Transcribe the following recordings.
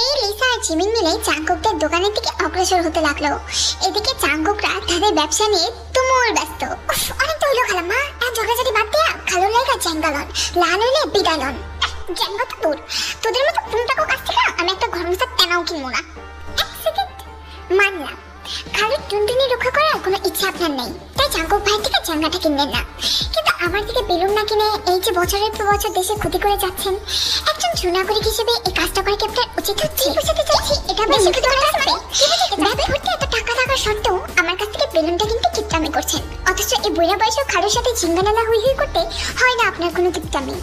তে লিসা আর জিমিন মিলে চাঙ্কুকদের দোকানের দিকে অগ্রসর হতে লাগল। এদিকে চাঙ্কুকরা তাদের ব্যবসা নিয়ে তুমুল ব্যস্ত। অনেক তো হইল খালাম্মা। এক ঝগড়াঝাটি বাদ দিয়া খালো লাইগা জ্যাঙ্গালন লাল হইলে বিদালন জ্যাঙ্গা তো দূর। তোদের মতো পুংটাকো কাছ থেকে আমি একটা ঘর মোছার তেনাও কিনবো না। এক সেকেন্ড মানলাম। খালুর টুনটুনি রক্ষা করার কোনো ইচ্ছা আপনার নেই। তাই চাঙ্কুক ভাই থেকে জাঙ্গাটা কিনলেন না কিন্তু আমার দিকে বেলুন না কিনে এই যে বছরের পর বছর দেশে ক্ষতি করে যাচ্ছেন একজন সুনাগরিক হিসেবে এই কাজটা করে কি আপনার উচিত হচ্ছে? বুঝতে চাইছি? এটা বেশি ক্ষতি করে আসবে ব্যাগ ভর্তি এত টাকা থাকা সত্ত্বেও আমার কাছ থেকে বেলুনটা কিনতে কিপটামি করছেন। অথচ এই বুড়া বয়সেও খালুর সাথে ঝিঙ্গানালা হুই হুই করতে হয় না আপনার কোনো কিপটামি।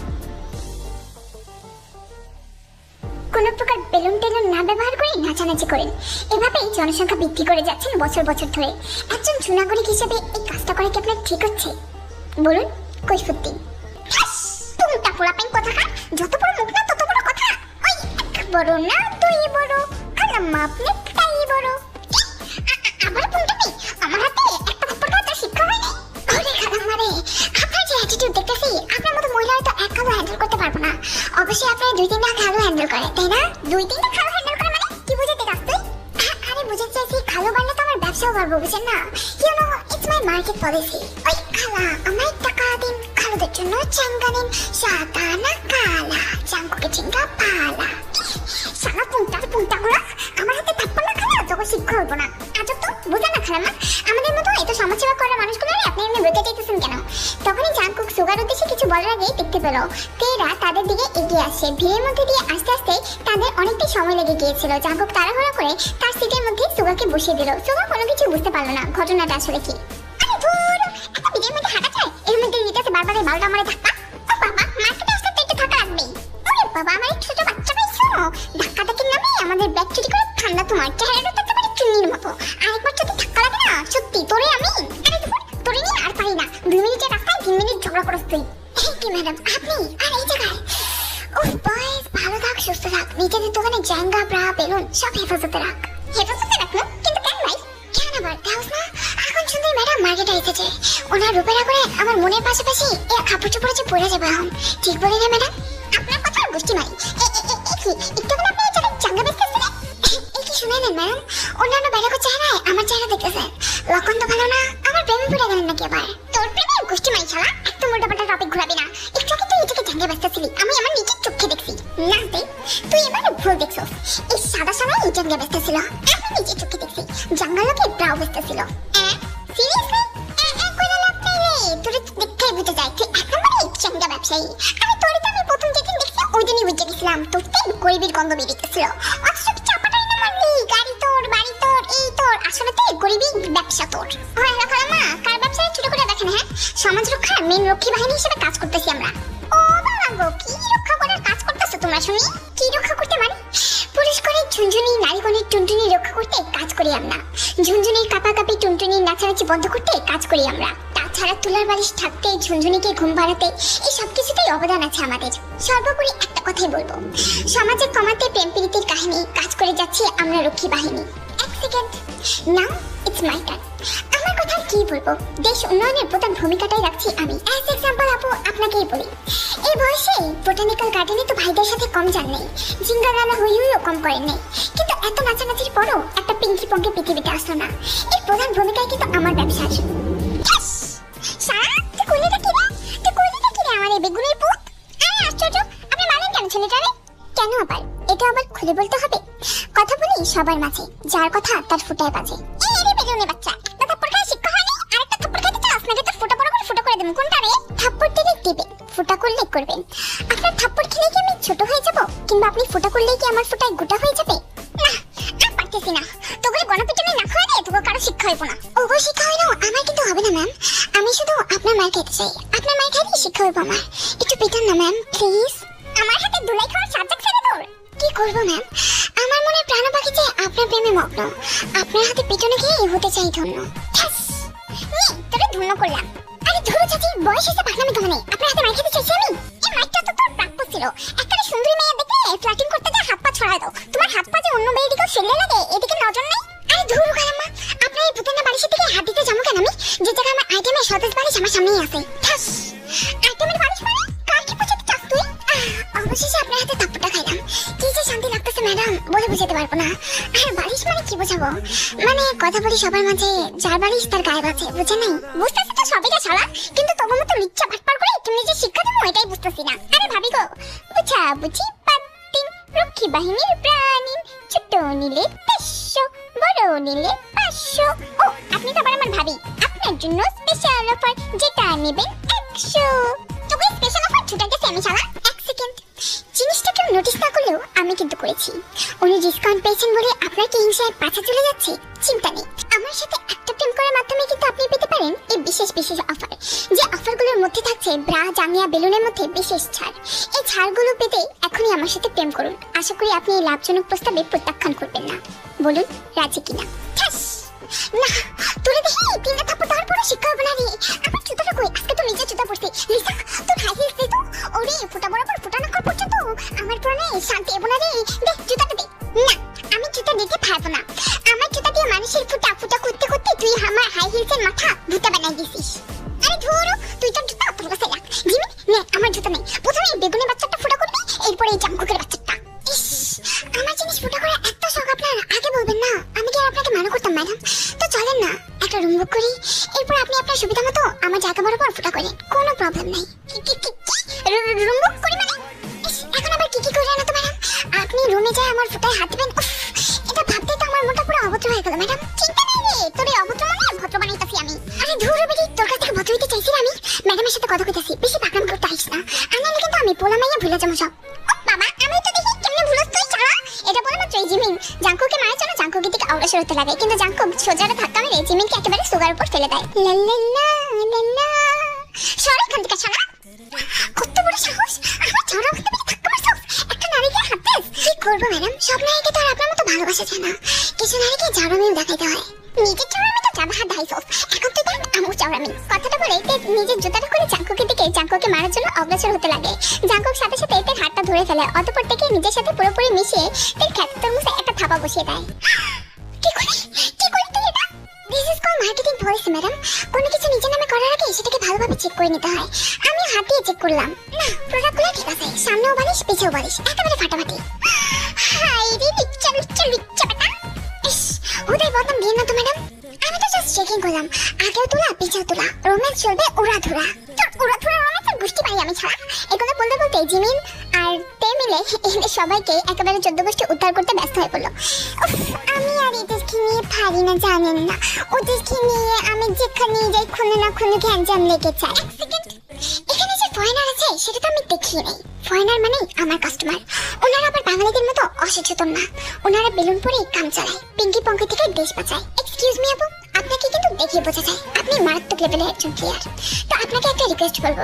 কোনো প্রকার বেলুন টেলুন না ব্যবহার করে নাচানাচি করেন। এভাবেই জনসংখ্যা বৃদ্ধি করে যাচ্ছেন বছর বছর ধরে। একজন সুনাগরিক হিসেবে এই কাজটা করে কি আপনার ঠিক হচ্ছে? বলুন কৈফুদ্দিন তুমটা পোলাপাইন কথা খা যত বড় মুখ না তত বড় কথা। ওই এক বড় না, দুই বড়। আলাম্মা আপনি তাই বড়। আবার পুংটামি আমার হাতে একটা থাপ্পড় খাওয়ার শিক্ষা হয়নি ওরে খালাম্মা রে, আপনার যে অ্যাটিটিউড দেখতেছি, আপনার মতো মহিলা তো এক কালো হ্যান্ডেল করতে পারব না। অবশ্যই আপনার দুই তিনটা খালো হ্যান্ডেল করে, তাই না? দুই তিনটা খালো হ্যান্ডেল করে মানে কি বুঝাতে চাস তুই? আরে বুঝাতে চাইছি খালো বাড়লে তো আমার ব্যবসাও বাড়বো বুঝেন না? পলিসি ওই খালা আমায় টাকা দিন খালুদের জন্য চাঙ্গা দিন সাদা না কালা চাঙ্গুকে চিঙ্গা পালা। সারা পুংটার পুংটা গুলো আমার হাতে থাপ্পড় না খালা যখন শিক্ষা হইব না। আজব তো বুঝেন না খালাম্মা আমাদের মতো এত সমাজসেবা করা মানুষগুলো আপনি এমনি বেঁচে চাইতেছেন কেন? তখনই জাঙ্কুক সুগার উদ্দেশ্যে কিছু বলার আগেই দেখতে পেল, তেরা তাদের দিকে এগিয়ে আসে। ভিড়ের মধ্যে দিয়ে আস্তে আস্তে তাদের অনেকটাই সময় লেগে গিয়েছিল। জাঙ্কুক তাড়াহুড়া করে তার সিটের মধ্যে সুগাকে বসিয়ে দিল। সুগা কোনো কিছু বুঝতে পারল না, ঘটনাটা আসলে কি। বারবার এই মালটা আমারে ধাক্কা বাবা আসতে তো একটু থাকা লাগবেই। ওরে বাবা, আমার এই ওনার করে আমার মনের পাশাপাশি এ কাপড় চোপড়ে যে পড়ে যাবে এখন। ঠিক বলি না, ম্যাডাম? আপনার কথা গোষ্ঠী নাই এ এ এ এ কি একটু আপনি এই জায়গায় জাঙ্গা এই কি শুনে নেন, ম্যাডাম? অন্যান্য বেড়াকো চেহারায় আমার চেহারা দেখতেছেন। লক্ষণ তো ভালো না আমার প্রেমে পড়ে গেলেন নাকি আবার? তোর প্রেমে গোষ্ঠী মাই ছাড়া একদম উল্টাপাল্টা টপিক ঘুরাবি না। একটু আগে তুই এটাকে জাঙ্গে ব্যস্তাছিলি আমি আমার নিজের চোখে দেখছি। না তুই এবারে ভুল দেখছস। এই সাদা সাদা এই জাঙ্গে ব্যস্তাছিল আমি নিজের চোখে দেখছি। জাঙ্গালোকে ব্রাউ ব্যস্তাছিল সিরিয়াসলি ব্যবসায়ী আমি তোর আমি প্রথম যেদিন দেখছি ওই দিনই বুঝে গেছিলাম। তোর তো গরিবের গন্ধ বেরিয়েছিল অথচ চাপাটাই না মারলি। গাড়ি তোর, বাড়ি তোর, এই তোর। আসলে তো গরিবই ব্যবসা তোর। হয় না খালামা কার ব্যবসায়? ছোট করে দেখেন হ্যাঁ? সমাজ রক্ষার মেন রক্ষী বাহিনী হিসেবে কাজ করতেছি আমরা। ও বাবা গো, কি রক্ষা করার কাজ করতেছো তোমরা, শুনি? কি রক্ষা করতে মানে? পুরস্কারের ঝুনঝুনি নারীগণের টুনটুনি রক্ষা করতে কাজ করি আমরা। ঝুনঝুনির কাপাকাপি, টুনটুনির নাচানাচি বন্ধ করতে কাজ করি আমরা। তাছাড়া তুলার বালিশ থাকতে ঝুনঝুনিকে ঘুম পাড়াতে এই সব কিছুতেই অবদান আছে আমাদের। সর্বোপরি একটা কথাই বলব। সমাজে কমাতে প্রেম প্রীতির কাহিনী কাজ করে যাচ্ছে আমরা রক্ষী বাহিনী। এক second. Now it's my turn আমার কথা কি বলব? দেশ উন্নয়নের প্রধান ভূমিকাটাই রাখছি আমি। অ্যাজ এক্সাম্পল আপু, আপনাকেই বলি। এই বয়সে বোটানিক্যাল গার্ডেনে তো ভাইদের সাথে কম যান নেই। জিঙ্গা গালা হুই হুইও কম করেন নেই। কিন্তু এত নাচানাচির পরও একটা পিঙ্কি পঙ্কে পৃথিবীতে আসলো না। এর প্রধান ভূমিকাই কিন্তু আমার ব্যবসার। Yes! শিক্ষা ফুটা করলে করবেন আপনার থাপ্পড় ছোট হয়ে যাব? কিংবা আপনি ফুটা করলে কি আমার ফুটায় গোটা হয়ে যাবে? না কারও শিক্ষা হইব না। ওগো, শিক্ষা হইল আমার কিন্তু হবে না ম্যাম আমি শুধু আপনার মার খেতে চাই। আপনার মার খাইলে শিক্ষা হইব আমার? একটু পিটান না ম্যাম প্লিজ আমার হাতে দুলাই খাওয়ার সাবজেক্ট ছেড়ে তোর কি করব ম্যাম আমার মনে প্রাণ পাখি যে আপনার প্রেমে মগ্ন। আপনার হাতে পিটনে গিয়ে হতে চাই ধন্য। নে, ধন্য করলাম। আরে ধরো চাচি বয়স হয়েছে পাকনামি ধনে আপনার হাতে মার খেতে চাইছি আমি? এই মাইকটা তো তোর প্রাপ্য ছিল। একটা সুন্দরী মেয়ে দেখে ফ্ল্যাটিং করতে গিয়ে হাত পা ছড়ায় দাও। তোমার হাত পা যে অন্য মেয়ের দিকেও ফেলে লাগে এদিকে নজর নেই। আরে ধুরু খালাম্মা পুতেনা বালিশের দিকে হাত দিতে যাব কেন, আমি? যে জায়গায় আমার আইটেমের সতেজ বালিশ আমার সামনেই আছে। আইটেমের বালিশ মানে? কার কি চাস তুই? অবশেষে আপনার হাতে থাপ্পড়টা খাইলাম। কি যে শান্তি লাগতেছে ম্যাডাম বলে বুঝাতে পারব না। আর, বালিশ মানে কি বোঝাবো? মানে কথা বলি সবার মাঝে, যার বালিশ তার গায়ে বাজে বুঝে নাই? বুঝতেছি তো সবইটা শালা, কিন্তু তোমার মতো লিচ্ছা ভাটপার করে তুমি যে শিক্ষা দেবো এটাই বুঝতেছি না। আরে, ভাবি গো, বুঝা বুঝি পাত্তিন রক্ষী বাহিনীর প্রাণী, ছোট নিলে বড় নিলে পাঁচশো ও, আপনি তো আবার আমার ভাবি। আপনার জন্য স্পেশাল অফার যেটা নেবেন একশো। স্পেশাল অফার ছুটে গেছে আমি শালা এক সেকেন্ড জিনিসটা কেউ নোটিস না করলেও আমি কিন্তু করেছি। উনি ডিসকাউন্ট পেয়েছেন বলে আপনার কি হিংসায় চলে যাচ্ছে, চিন্তা নেই। আমার সাথে একটা প্রেম করার মাধ্যমে কিন্তু আপনি পেতে পারেন এই বিশেষ বিশেষ অফার যে অফারগুলোর মধ্যে থাকছে ব্রা, জাঙ্গিয়া বেলুনের মধ্যে বিশেষ ছাড়। এই ছাড়গুলো পেতে এখনই আমার সাথে প্রেম করুন। আশা করি আপনি এই লাভজনক প্রস্তাবে প্রত্যাখ্যান করবেন না। বলুন, রাজি কিনা? না, তোরে দেখি তিনটা থাপ্পড় তারপরে শিক্ষা হবে না রে। আমার জুতোটা কই আজকে তো নিজে জুতা পরছি। লিসা তোর হাই হিলস তো, ওরে, ফুটা বরাবর ফুটা না কর পর্যন্ত আমার প্রাণে শান্তি এবো না রে। দে, জুতাটা দে। না, আমি জুতা দিতে পারব না। আমার জুতা দিয়ে মানুষের ফুটা ফুটা করতে করতে তুই আমার হাই হিলসের মাথা ভুতা বানাই দিছিস। আরে ধুরো, তুই তোর জুতা তোর কাছে রাখ। জিমি, নে, আমার জুতা নেই প্রথমে করতে না। আনালে কিন্তু আমি পোলা মাইয়া ভুলে যাব সব। বাবা, আমি তো দেখি কেমনে ভুলস তুই চালা এটা বলে মাত্র জিমিন জাঙ্কুকে মারার জন্য জাঙ্কুকে দিকে অগ্রসর হতে লাগে। কিন্তু জাঙ্কু সোজারে ধাক্কা মেরে জিমিনকে একেবারে সুগার উপর ফেলে দেয়। লা লা লা লা লা। সরে এখান থেকে শালা কত বড় সাহস। আমার ঝড়া হতে পেরে ধাক্কা মারছস একটা নারীকে হাত। কি করব ম্যাডাম? সব নারীকে তো আর আপনার মতো ভালোবাসা যায় না। কিছু নারীকে জারামিও দেখাইতে হয়। মারার হতে লাগে। জাঙ্কুক সাথে সাথে এতে হাতটা ধরে ফেলে, অতঃপর থেকে নিজের সাথে পুরোপুরি মিশিয়ে তের খ্যাত তরমুজে একটা থাপা বসিয়ে দেয়। কি করে? কি করে তুই এটা? This is call marketing policy madam কোনো কিছু নিজের নামে করার আগে সেটাকে ভালোভাবে চেক করে নিতে হয়। আমি হাত দিয়ে চেক করলাম। না প্রোডাক্টগুলো ঠিক আছে। সামনেও বালিশ, পিছেও বালিশ। একেবারে ফাটাফাটি। হাই রে, লিচ্চা লিচ্চা লিচ্চা বেটা। ইস ওদের বদনাম দিয়ে তো ম্যাডাম আমি তো জাস্ট চেকিং করলাম। আগেও তোলা, পিছেও তোলা। রোম্যান্স চলবে উড়া ধুরা তোর উড়া ধুরা এগুলো বলতে বলতে জিমিন আর তে মিলে এদের সবাইকে একেবারে চোদ্দ গোষ্ঠী উদ্ধার করতে ব্যস্ত হয়ে পড়ল। আমি আর এদেরকে নিয়ে পারি না, জানেন না। ওদেরকে নিয়ে আমি যেখানে যাই খুনে না খুনে গ্যাঞ্জাম লেগে যায়। এখানে যে ফরেনার আছে, সেটা তো আমি দেখিয়ে নেই। ফরেনার মানে আমার কাস্টমার ওনারা আবার বাঙালিদের মতো অসচেতন না। ওনারা বেলুন পরে কাম চালায়, পিঙ্কি পঙ্কি থেকে দেশ বাঁচায়। এক্সকিউজ মি আপু, আপনাকে কিন্তু দেখিয়ে বোঝা যায়, আপনি মারাত্মক লেভেলের একজন প্লেয়ার আপনাকে একটা রিকোয়েস্ট করব।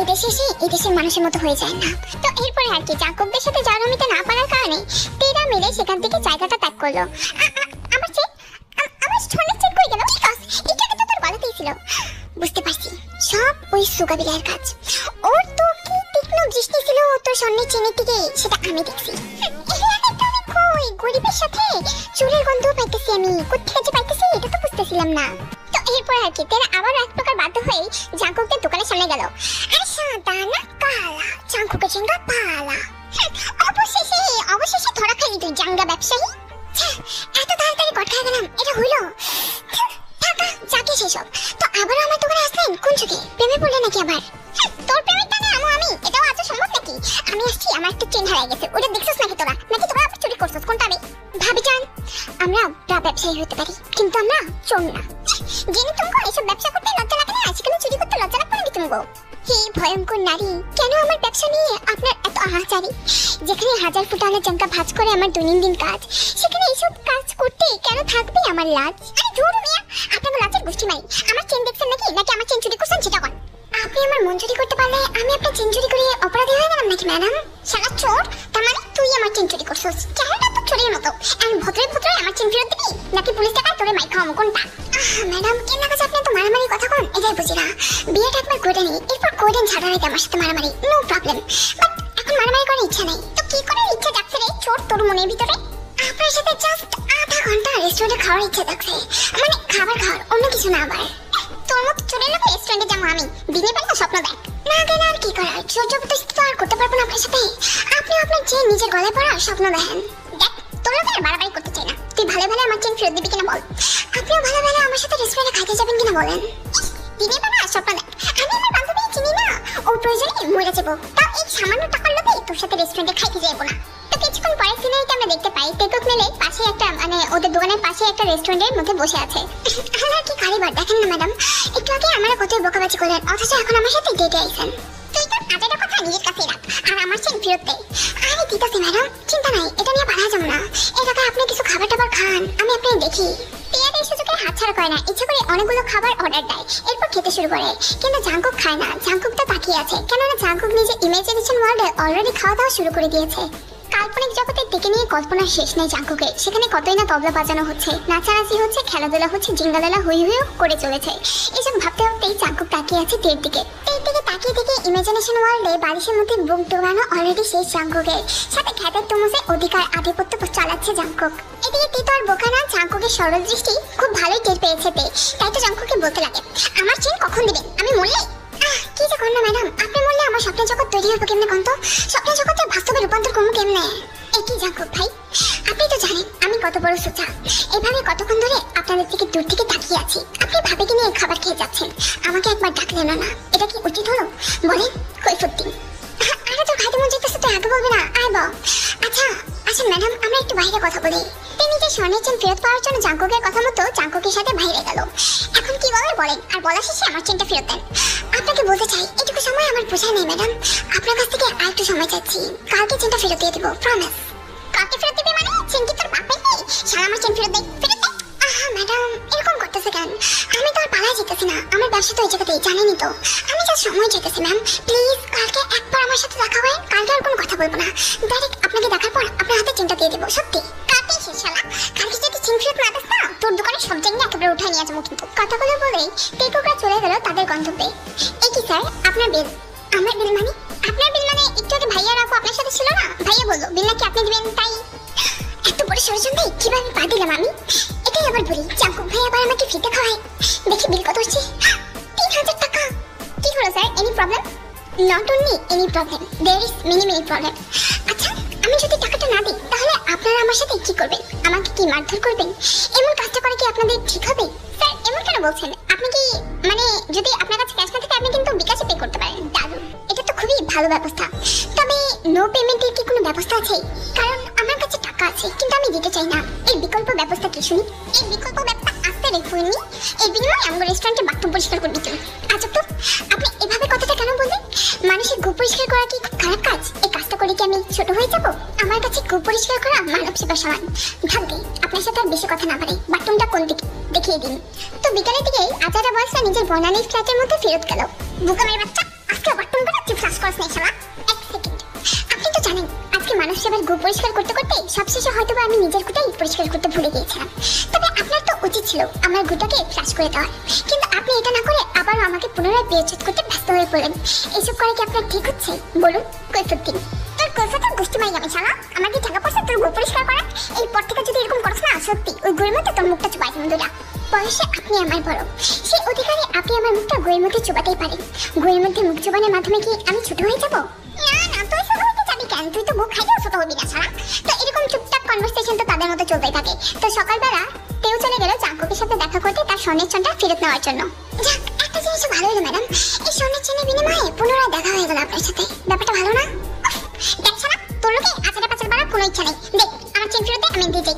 এই দেশে এসে এই দেশের মানুষের মতো হয়ে যায় না। তো এরপরে আর কি জাকবদের সাথে মিতে না পারার কারণে তেরা মিলে সেখান থেকে জায়গাটা ত্যাগ করল। বুঝতে পারছি, সব ওই সুগাবিলার কাজ। ওর তো কি তীক্ষ্ণ দৃষ্টি ছিল তোর স্বর্ণের চেনের দিকে, সেটা আমি দেখছি। গরিবের সাথে চুলের গন্ধ পাইতেছি আমি। কোথেকে যে পাইতেছি, এটা তো বুঝতেছিলাম না। এরপর আর কি আবার এক প্রকার বাধ্য হয়ে জাঙ্কুকের দোকানের সামনে গেল। আরে সাদা না কালা জাঙ্কুকে চেঙ্গা পালা। অবশেষে অবশেষে ধরা খালি তুই, জাঙ্গা ব্যবসায়ী। এত তাড়াতাড়ি কট গেলাম, এটা টাকা যাকে সেসব তো আবারও আমার দোকানে আসলেন? কোন চোখে প্রেমে পড়লে নাকি আবার? তোর প্রেমের টানে আমো আমি? এটাও আজ সম্ভব নাকি? আমি আসছি, আমার একটা চেন হারিয়ে গেছে। ওটা দেখছিস নাকি তোরা? নাকি তোরা আবার চুরি করছিস? কোনটা আমি? ভাবি জান, আমরা ব্যবসায়ী হতে পারি, কিন্তু আমরা চোর না। জেনে তুমি এসব ব্যবসা করতে লজ্জা লাগে না, সেখানে চুরি করতে লজ্জা লাগবে নাকি তুমি হে ভয়ঙ্কর নারী, কেন আমার ব্যবসা নিয়ে আপনার এত আহাচারি? যেখানে হাজার ফুট আলো জঙ্কা ভাজ করে আমার দৈনন্দিন কাজ, সেখানে এইসব কাজ করতে কেন থাকবে আমার লাজ? আরে ধুর মিয়া, আপনার লাজের গোষ্ঠী নাই আমার চেন দেখছেন নাকি? নাকি আমার চেন চুরি করছেন? সেটা কোন আপনি আমার মন চুরি করতে পারলে আমি আপনার চেন চুরি করে অপরাধী হয়ে গেলাম নাকি, ম্যাডাম? সারা চোর, তার মানে তুই আমার চেন চুরি করছিস। চেহারাটা তো চোরের মতো? আমি ভদ্রে ভদ্রে আমার চেন ফেরত দিবি? নাকি পুলিশ টাকা তোরে মাই খাওয়াবো কোনটা? ম্যাডাম, কেন কাছে আপনি তো মারামারি কথা কোন এটাই বুঝি না। বিয়েটা একবার করে নিই, এরপর কোয়েডেন ছাড়া রাখে আমার সাথে মারামারি? নো প্রবলেম বাট এখন মারামারি করার ইচ্ছা নাই। তো কি করার ইচ্ছা যাচ্ছে রে চোর তোর মনের ভিতরে? আপনার সাথে জাস্ট আধা ঘণ্টা রেস্টুরেন্টে খাওয়ার ইচ্ছা যাচ্ছে মানে খাবার খাওয়ার, অন্য কিছু না আবার। তোর মতো চলে না রেস্টুরেন্টে যাব আমি। দিনের বেলা স্বপ্ন দেখ। না গেলে আর কি করার? সহ্য তো আর করতে পারব না আপনার সাথে। আপনি আপনার যে নিজের গলায় পড়ার স্বপ্ন দেখেন। দেখ তোমরা তো আর বাড়াবাড়ি করতে চাই না। তুই ভালো ভালো আমার চেন ফেরত দিবি কিনা বল। আপনিও ভালো ভালো আমার সাথে রেস্টুরেন্টে খাইতে যাবেন কিনা বলেন। দিনের বেলা স্বপ্ন দেখ। আমি আমার বান্ধবী চিনি না। ও প্রয়োজনে মরে যাব। তাও এই সামান্য টাকার লোভে তোর সাথে রেস্টুরেন্টে খাইতে যাব না। তো কিছুক্ষণ পরে সিনারিতে আমরা দেখতে পাই? তেতুক মিলে পাশে একটা মানে ওদের দোকানের পাশে একটা রেস্টুরেন্টের মধ্যে বসে আছে। আল্লাহ কি কারিগর দেখেন না ম্যাডাম একটু আগে আমার কত বোকাবাজি করলেন, অথচ এখন আমার সাথে ডেটে আইছেন। তুই কথা নিজের রাখ আর আমার আরে দিতাছি ম্যাডাম চিন্তা নাই, এটা নিয়ে যাব না। আপনি কিছু খাবার টাবার খান, আমি দেখি। এই সুযোগে হাতছাড়া করে না, ইচ্ছে করে অনেকগুলো খাবার অর্ডার দেয়, এরপর খেতে শুরু করে। কিন্তু জাঙ্কুক খায় না জাঙ্কুক তো তাকিয়ে আছে। কেননা জাঙ্কুক নিজে ইমেজিনেশন ওয়ার্ল্ডে অলরেডি খাওয়া দাওয়া শুরু করে দিয়েছে। কাল্পনিক জগতের দিকে নিয়ে কল্পনার শেষ নেই জাঙ্কুকে। সেখানে কতই না তবলা বাজানো হচ্ছে, নাচানাচি হচ্ছে, খেলাধুলা হচ্ছে, জিঙ্গালালা হুই হুইও করে চলেছে। এসব ভাবতে ভাবতেই জাঙ্কুক তাকিয়ে আছে তীর দিকে। দিকে তাকিয়ে ইমাজিনেশন ওয়ার্ল্ডে মধ্যে বুক ডোবানো অলরেডি শেষ জাঙ্কুকের সাথে খ্যাতের অধিকার আধিপত্য চালাচ্ছে জাঙ্কুক। এদিকে তিতো আর জাঙ্কুকের সরল দৃষ্টি খুব ভালোই টের পেয়েছে তাই তো জাঙ্কুকে বলতে লাগে, আমার চেন কখন দিবেন আমি মরলে? কি যে করেন ম্যাডাম আপনি বললে আমার স্বপ্নের জগৎ তৈরি হবে কেমনে কন্ত? স্বপ্নের জগতের বাস্তবে রূপান্তর করব কেমনে? একই জাঙ্কুক ভাই? আপনি তো জানেন, আমি কত বড় সোচা এভাবে কতক্ষণ ধরে আপনাদের দিকে দূর থেকে তাকিয়ে আছি। আপনি ভাবিকে নিয়ে খাবার খেয়ে যাচ্ছেন। আমাকে একবার ডাকলেন না এটা কি উচিত হলো? বলেন কৈফত দিন আ- আরে তো খাইতে মন যেতেছে তো আগে বলবি না। আয় বল। আচ্ছা ম্যাডাম, আমরা একটু বাইরে কথা বলি। তিনি যে স্বর্ণের চেন ফেরত পাওয়ার জন্য জাঙ্কুকের কথা মতো জাঙ্কুকের সাথে বাইরে গেল। এখন কি বলার বলেন? আর বলা শেষে আমার চেনটা ফেরত দেন। আপনাকে বলতে চাই, এটুকু সময় আমার বোঝায় নেই ম্যাডাম। আপনার কাছ থেকে আর একটু সময় চাচ্ছি। কালকে চেনটা ফেরত দিয়ে দেবো প্রমিস কালকে ফেরত দিবে মানে? চেন কি তোর বাপের নেই? সারা আমার চেন ফেরত দেয় ফেরত ম্যাডাম, এরকম করতেছে কেন? আমি তো আর পালা যেতেছি না। আমার ব্যবসা তো এই জায়গাতেই, জানেনই তো। আমি যা সময় যেতেছি, ম্যাম, প্লিজ কালকে একবার আমার সাথে দেখা হয়। কালকে আর কোনো কথা বলব না। ডাইরেক্ট আপনাকে দেখার পর আপনার হাতে চিন্তা দিয়ে দেবো, সত্যি। কালকে শেষ কালকে যদি চিন না দিস না, তোর দোকানে সব জায়গায় একেবারে উঠাই নিয়ে যাব কিন্তু। কথাগুলো বলেই টেকুকরা চলে গেল তাদের গন্তব্যে। এই কি স্যার, আপনার বিল? আমার বিল মানে? আপনার বিল মানে একটু আগে ভাইয়া রাখো আপনার সাথে ছিল না? ভাইয়া বলল, বিল নাকি আপনি দিবেন তাই? বড় ষড়যন্ত্র কীভাবে পা দিলাম আমি? এটাই আবার বলি জাঙ্কুক ভাই আবার আমাকে ফিতে খাওয়ায়। দেখি বিল কত হচ্ছে। তিন হাজার টাকা। কি হলো sir any problem not only any problem there is many many problem আচ্ছা আমি যদি টাকাটা না দিই, তাহলে আপনারা আমার সাথে কি করবেন? আমাকে কি মারধর করবেন? এমন কাজটা করে কি আপনাদের ঠিক হবে? স্যার এমন কেন বলছেন? আপনি কি মানে যদি আপনার কাছে ক্যাশ না থাকে, আপনি কিন্তু বিকাশে পে করতে পারেন। দারুণ। এটা তো খুবই ভালো ব্যবস্থা। তবে নো পেমেন্টের কি কোনো ব্যবস্থা আছে? কারণ কাছে কিন্তু আমি দিতে চাই না। এর বিকল্প ব্যবস্থা কি শুনি? এই বিকল্প ব্যবস্থা আসতে রেখুনি এর বিনিময়ে আমার রেস্টুরেন্টে বাথরুম পরিষ্কার করে দিতে আচ্ছা তো, আপনি এভাবে কথাটা কেন বললেন? মানুষের গু পরিষ্কার করা কি খুব খারাপ কাজ? এই কাজটা করে কি আমি ছোট হয়ে যাব? আমার কাছে গু পরিষ্কার করা মানব সেবার সমান। ভাববে আপনার সাথে আর বেশি কথা না পারে বাথরুমটা কোন দিকে দেখিয়ে দিন। তো বিকালের দিকে আচারা বয়সটা নিজের বনানির ফ্ল্যাটের মধ্যে ফেরত গেল। বুকামের বাচ্চা, আজকে বাথরুম করা তুই ফ্লাশ করছ সেবার গু পরিষ্কার করতে করতে সবশেষে হয়তো আমি নিজের গুটাই পরিষ্কার করতে ভুলে গিয়েছিলাম। তবে আপনার তো উচিত ছিল আমার গুটাকে ফ্লাশ করে দেওয়ার। কিন্তু আপনি এটা না করে আবারও আমাকে পুনরায় বিয়োজিত করতে ব্যস্ত হয়ে পড়লেন। এইসব করে কি আপনার ঠিক হচ্ছে? বলুন কৈফত দিন তোর আমাকে তোর গু পরিষ্কার করা এই পর থেকে যদি এরকম করছ না, সত্যি, ওই গুড়ের মধ্যে তোর মুখটা বয়সে আপনি আমার বড়। সেই অধিকারে আপনি আমার মুখটা গুয়ের মধ্যে চুবাতেই পারেন গুয়ের মধ্যে মুখ চুবানোর মাধ্যমে কি আমি ছোট হয়ে যাব? হতে তুই তো মুখ খাইলেও ছোট হবি না সারা তো এরকম চুপচাপ কনভারসেশন তো তাদের মধ্যে চলতেই থাকে। তো সকালবেলা তেও চলে গেল জাঙ্কুকের সাথে দেখা করতে তার স্বর্ণের চনটা ফেরত নেওয়ার জন্য। যাক, একটা জিনিস ভালো হলো, ম্যাডাম। এই স্বর্ণের চেনের বিনিময়ে পুনরায় দেখা হয়ে গেল আপনার সাথে। ব্যাপারটা ভালো না? দেখ সারা তোর লোকে আচারে পাচার করার কোনো ইচ্ছা নেই। দেখ আমার চেন ফেরত আমি দিয়ে যাই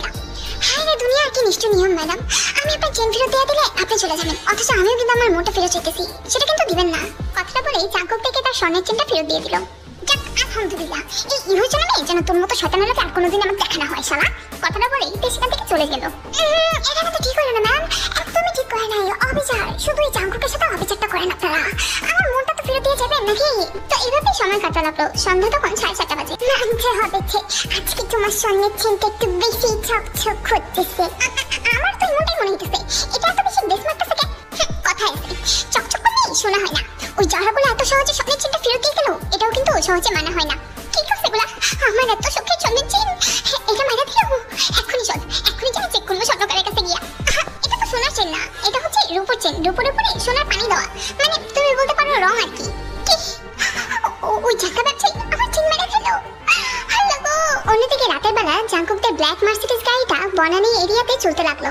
হায় রে দুনিয়া কি নিষ্ঠুর নিয়ম, ম্যাডাম। আমি আপনার চেন ফেরত দিয়ে দিলে আপনি চলে যাবেন। অথচ আমিও কিন্তু আমার মোটা ফেরত চাইতেছি। সেটা কিন্তু দিবেন না। কথাটা বলেই চাকর থেকে তার স্বর্ণের চেনটা ফেরত দিয়ে দিল। আলহামদুলিল্লাহ। এই ইহো যেন তোর মতো শয়তান হলে আর কোনোদিন আমার দেখা না হয় শালা। কথাটা বলেই সে সেখান থেকে চলে গেল। এটা কিন্তু ঠিক হলো না ম্যাম। একদমই ঠিক করে নাই অবিচার। শুধু এই জাঙ্কুকের সাথে অবিচারটা করেন আপনারা। আমার মনটা তো ফেরত দিয়ে যাবেন নাকি? তো এইভাবে সময় কাটা লাগল সন্ধ্যা তখন সাড়ে সাতটা বাজে। মানতে হবে যে আজকে তোমার স্বর্ণের চেনটা একটু বেশি ঝকঝক করতেছে। আ- আ- আমার তো মোটাই মনে হইতেছে। এটা এত বেশি বেশ মারতেছে হ্যাঁ, কথা আছে। চকচক করলেই শোনা হয় না। ওই যাহাগুলো এত সহজে স্বর্ণের চেনটা ফেরত দিয়ে গেল, এটাও কিন্তু সহজে মানা হয় না। কি করছে এগুলা আমার এত শখের স্বর্ণের চেন। এটা মারা দিল এখনই চল এখনই চল চেক করব স্বর্ণকারের কাছে গিয়া। এটা তো সোনার চেন না, এটা হচ্ছে রূপোর চেন। রূপোর উপরে সোনার পানি দেওয়া। মানে তুমি বলতে পারো রং আর কি? ওই ঝাঁকা ব্যবসায়ী আমার চেন মেরে ফেলো। অন্যদিকে রাতের বেলা জাঙ্কুকদের ব্ল্যাক মার্সিডিজ গাড়িটা বনানী এরিয়াতে চলতে লাগল।